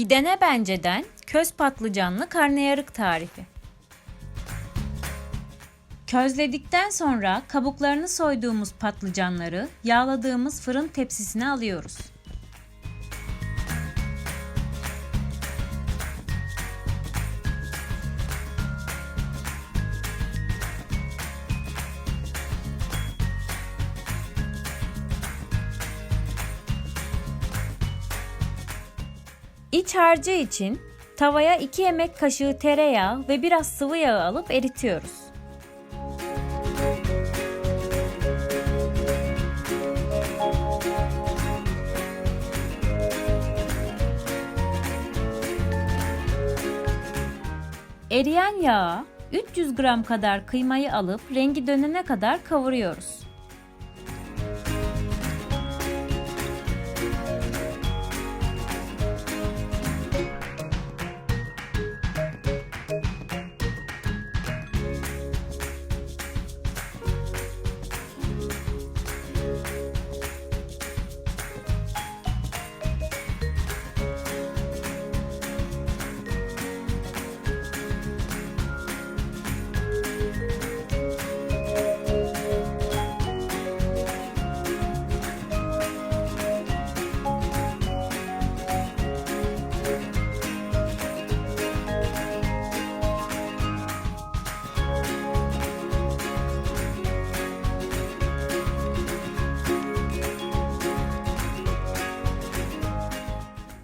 Bir dene benceden köz patlıcanlı karnıyarık tarifi. Közledikten sonra kabuklarını soyduğumuz patlıcanları yağladığımız fırın tepsisine alıyoruz. İç harcı için tavaya 2 yemek kaşığı tereyağı ve biraz sıvı yağ alıp eritiyoruz. Eriyen yağa 300 gram kadar kıymayı alıp rengi dönene kadar kavuruyoruz.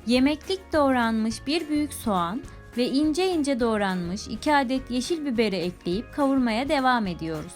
Yemeklik doğranmış bir büyük soğan ve ince ince doğranmış 2 adet yeşil biberi ekleyip kavurmaya devam ediyoruz.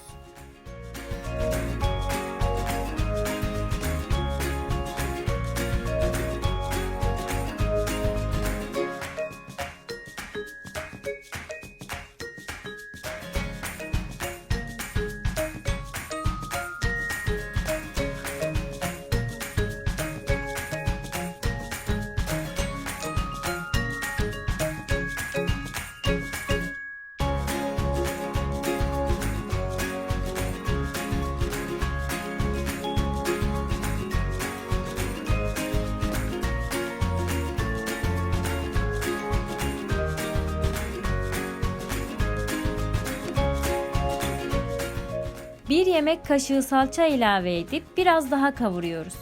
Bir yemek kaşığı salça ilave edip biraz daha kavuruyoruz.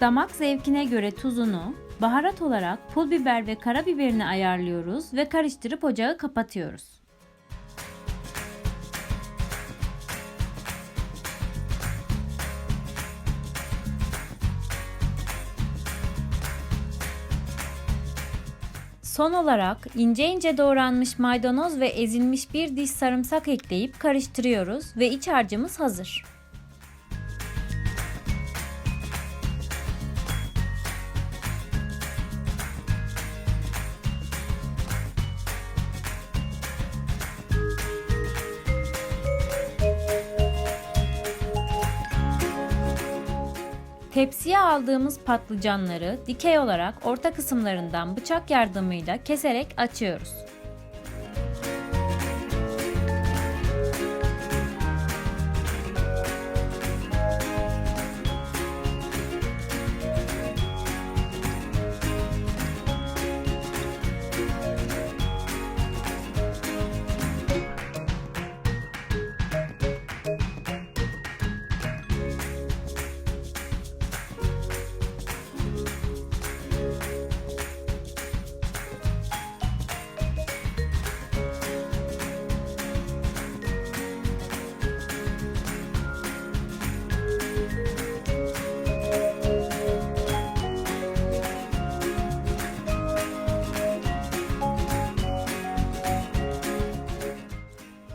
Damak zevkine göre tuzunu, baharat olarak pul biber ve karabiberini ayarlıyoruz ve karıştırıp ocağı kapatıyoruz. Son olarak ince ince doğranmış maydanoz ve ezilmiş bir diş sarımsak ekleyip karıştırıyoruz ve iç harcımız hazır. Tepsiye aldığımız patlıcanları dikey olarak orta kısımlarından bıçak yardımıyla keserek açıyoruz.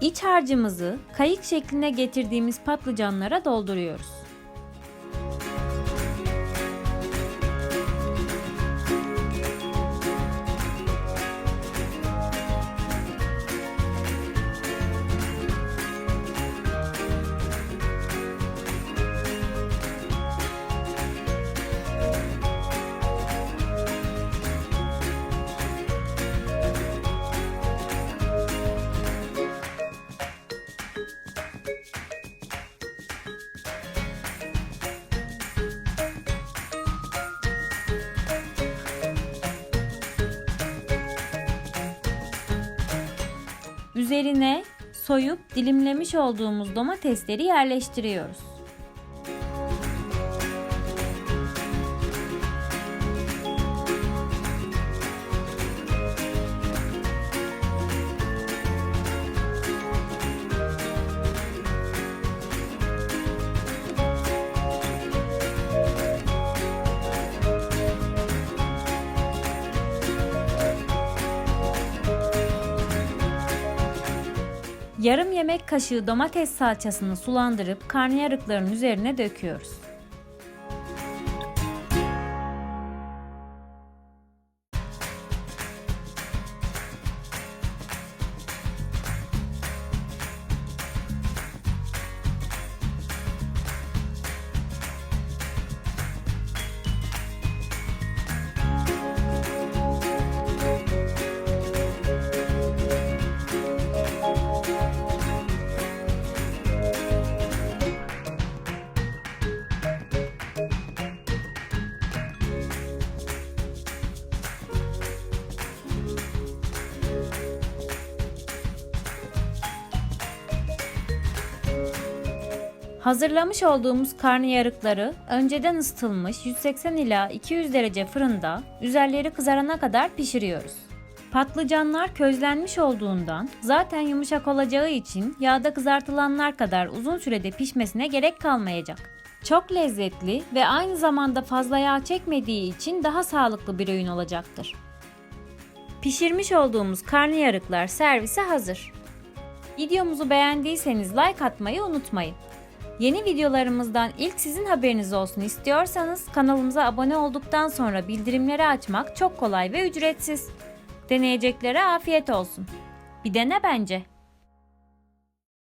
İç harcımızı kayık şekline getirdiğimiz patlıcanlara dolduruyoruz. Üzerine soyup dilimlemiş olduğumuz domatesleri yerleştiriyoruz. Yarım yemek kaşığı domates salçasını sulandırıp karnıyarıkların üzerine döküyoruz. Hazırlamış olduğumuz karnıyarıkları önceden ısıtılmış 180 ila 200 derece fırında üzerleri kızarana kadar pişiriyoruz. Patlıcanlar közlenmiş olduğundan zaten yumuşak olacağı için yağda kızartılanlar kadar uzun sürede pişmesine gerek kalmayacak. Çok lezzetli ve aynı zamanda fazla yağ çekmediği için daha sağlıklı bir öğün olacaktır. Pişirmiş olduğumuz karnıyarıklar servise hazır. Videomuzu beğendiyseniz like atmayı unutmayın. Yeni videolarımızdan ilk sizin haberiniz olsun istiyorsanız kanalımıza abone olduktan sonra bildirimleri açmak çok kolay ve ücretsiz. Deneyeceklere afiyet olsun. Bir dene bence.